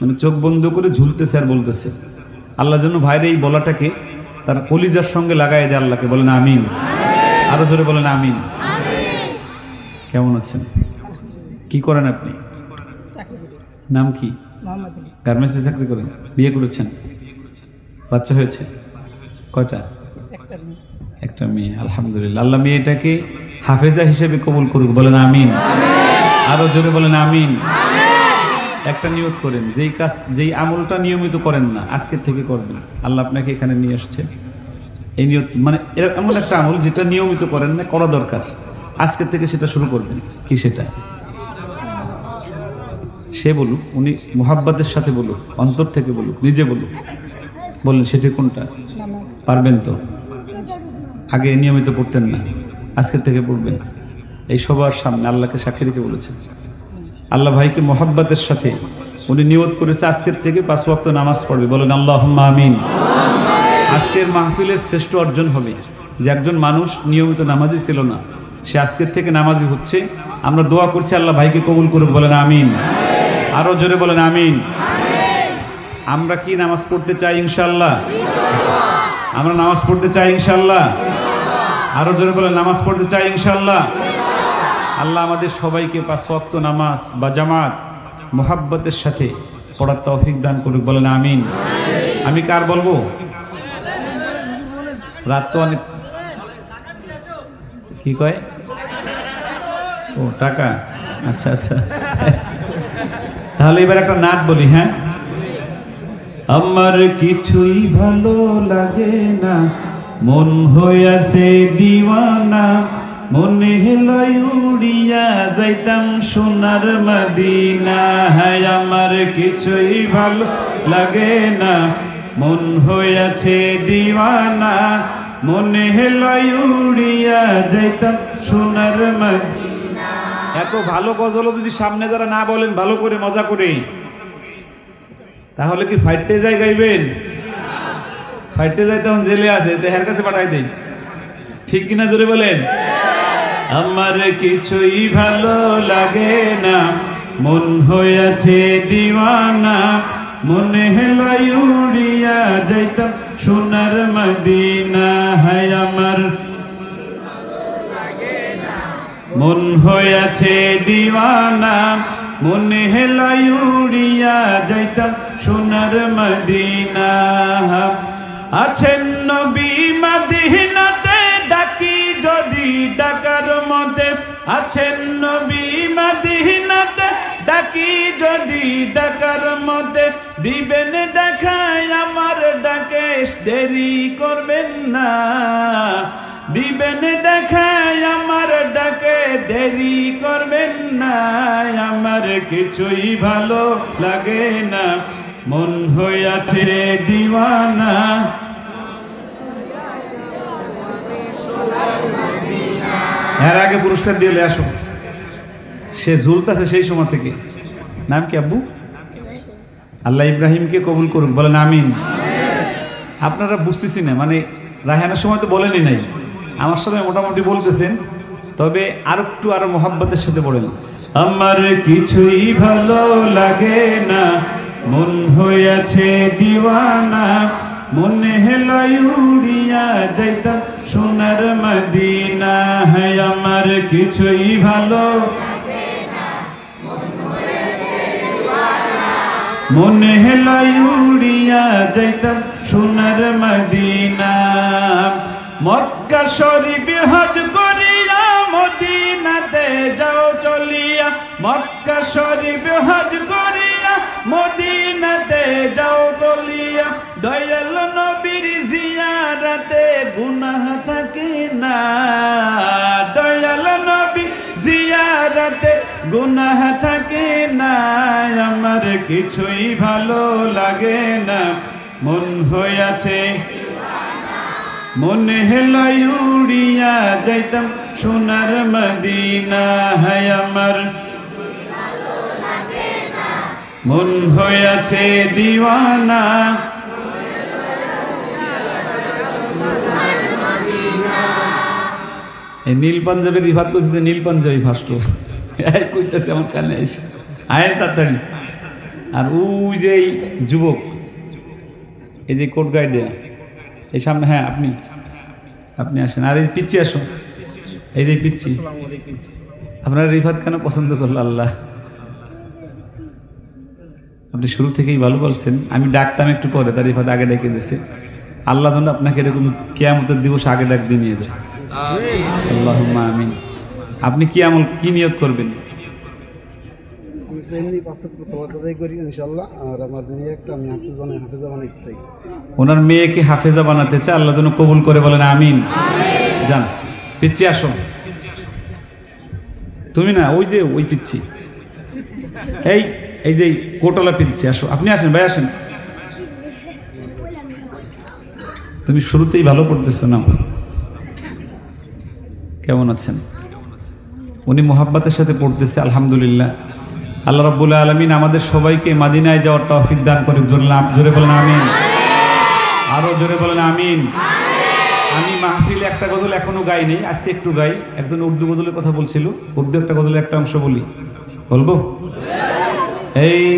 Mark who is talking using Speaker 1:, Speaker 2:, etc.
Speaker 1: মানে চোখ বন্ধ করে ঝুলতেছে আর বলতেছে। আল্লাহ যেন ভাইরে এই বলাটাকে তার কলিজার সঙ্গে লাগাই দেয় আল্লাহকে, বলেন আমিন। আরও জোরে বলেন আমিন। কেমন আছেন? কি করেন আপনি? নাম কি? গার্মেন্টসে চাকরি করেন? বিয়ে করেছেন? বাচ্চা হয়েছে? কয়টা? একটা মেয়ে, আলহামদুলিল্লাহ। আল্লাহ মেয়েটাকে হাফেজা হিসেবে কবুল করুক, বলেন আমিন। আরও জোরে বলেন আমিন। একটা নিয়ত করেন, যেই কাজ, যেই আমলটা নিয়মিত করেন না, আজকের থেকে করবেন। আল্লাহ আপনাকে এখানে নিয়ে আসছে। এই নিয়ত মানে এমন একটা আমল যেটা নিয়মিত করেন না, করা দরকার। আজকের থেকে সেটা শুরু করবেন। কি সেটা? সে বলুক, উনি মোহাব্বতের সাথে বলুক, অন্তর থেকে বলুক, নিজে বলুক। বললেন, সেটি কোনটা? পারবেন তো? আগে নিয়মিত পড়তেন না, আজকের থেকে পড়বেন। এই সবার সামনে আল্লাহকে সাক্ষী রেখে বলেছেন। আল্লাহ ভাইকে মোহাব্বতের সাথে উনি নিয়ত করেছে, আজকের থেকে পাঁচ ওয়াক্ত নামাজ পড়বে। বলেন আল্লাহ আমিন। আজকের মাহফিলের শ্রেষ্ঠ অর্জন হবে যে একজন মানুষ নিয়মিত নামাজি ছিল না। সে আজকের থেকে নামাজি হচ্ছে। আমরা দোয়া করছি, আল্লাহ ভাইকে কবুল করুক, বলেন আমিন। আরও জোরে বলেন আমিন। আমরা কি নামাজ পড়তে চাই ইনশাল্লাহ আমরা নামাজ পড়তে চাই ইনশাল্লাহ আরও জোরে বলেন, নামাজ পড়তে চাই ইনশাল্লাহ আল্লাহ আমাদের সবাইকে পাঁচ ওয়াক্ত নামাজ বা জামাত, মোহাব্বতের সাথে পড়ার তৌফিক দান করুক। বলেন আমিন। আমি কার বলব? রাত তো অনেক কি কয়? ও, টাকা। আচ্ছা আচ্ছা। তাহলে এবার একটা নাট বলি হ্যাঁ? আমার কিছুই ভালো লাগে না, মন হয়ে হইয়াছে দিওয়ানা। মনে হেলাই উড়িয়া যাইতাম সোনার মদিনা। হায়, আমার কিছুই ভালো লাগে না। মন হইয়াছে দিওয়ানা। মনে হেলাই উড়িয়া যাইতাম সোনার এত ভালো গজলও যদি সামনে যারা না বলেন, ভালো করে, মজা করে তাহলে কি ফাইটে যাই গাইবেন? ফাইটে যাই তখন জেলে আছে দেহের কাছে পাঠাই দেই। ঠিক কিনা জোরে বলেন? আমার কিছুই ভালো লাগে না। মন হইয়াছে দিওয়ানা, মনে হেলাই উড়িয়া যাইতাম সোনার মদিনা হায় আমার। মন হইয়াছে দিওয়ানা, মনে হেলাই উড়িয়া যাইতাম সোনার মদিনা। আছেন নবী মদিনাতে। আছেন নবী মদিনাতে, ডাকি যদি ডাকার মধ্যে, দিবেন দেখায় আমার ডাকে, দেরি করবেন না। দিবেন দেখায় আমার ডাকে, দেরি করবেন না। আমার কিছুই ভালো লাগে না। মন হইয়াছে দিওয়ানা। এর আগে পুরস্কার দিয়ে আসো। সে ঝুলতেছে সেই সময় থেকে। নাম কি আব্বু? আল্লাহ ইব্রাহিমকে কবুল করুন, বলেন আমিন। আপনারা বুঝতেছি না মানে রায়হানের সময় তো বলেনই নাই। আমার সময় মোটামুটি বলতেছেন, তবে আর একটু আরও মোহাব্বতের সাথে বলেন। আমার কিছুই ভালো লাগে না, মন হইয়াছে দিওয়ানা। মনে হেলাই উড়িয়া যাইতাম সোনার মদিনা হ্যাঁ আমার কিছুই ভালো। মনে হেলাই উড়িয়া যাইতাম সোনার মদিনা। মক্কা শরীফ হজ করিয়া মদিনাতে যাও চলিয়া। মক্কা শরীফ হজ করিয়া মদিনাতে যাও চলিয়া। জিয়ারাতে গুনাহ থাকে না। দয়াল নবী জিয়ারাতে গুনাহ থাকে না। আমার কিছুই ভালো লাগে না। মন হইয়াছে, মনে হেলাই উড়িয়া যাইতাম সোনার মদিনা হায় আমার। মন হইয়াছে দিওয়ানা। এই নীল পাঞ্জাবের রিভাত করছে নীল পাঞ্জাবি ফার্স্ট কইতেছে আমার কানে এসে। আয়েন তাড়াতাড়ি। আর ওই যে যুবক, এই যে কোর্ট গাইডে এই সামনে হ্যাঁ আপনি আপনি আসেন। আর এই পিচ্ছি আসুন। এই যে পিচ্ছি আপনার রিফাত কেন পছন্দ করল আল্লাহ? আপনি শুরু থেকেই ভালো বলছেন। আমি ডাকতাম একটু পরে তার রিফাত আগে ডেকে দিয়েছে আল্লাহ যেন আপনাকে এরকম কেয়ামতের দিবস আগে ডাক দিয়ে নিয়ে দেয় আমিন। আপনি কি আমল কি নিয়ত করবেন?
Speaker 2: চাই।
Speaker 1: ওনার মেয়েকে হাফেজা বানাতে চায় আল্লাহ যেন কবুল করে বলেন আমিন। যান পিচ্ছি আসো তুমি না ওই যে ওই পিচ্ছি এই এই যে কোটলা পিচ্ছি আসো। আপনি আসেন ভাই আসেন। তুমি শুরুতেই ভালো পড়তেছো না। কেমন আছেন? উনি মোহাব্বতের সাথে পড়তেছে, আলহামদুলিল্লাহ। আল্লাহ রাব্বুল আলমিন আমাদের সবাইকে মাদিনায় যাওয়ার তৌফিক দান করে জোরে বলেন আমিন। আরও জোরে বলেন আমিন। আমি মাহফিলে একটা গজল এখনও গাই নেই, আজকে একটু গাই। একজন উর্দু গজলের কথা বলছিল, উর্দু একটা গজলের একটা অংশ বলি। বলব? এই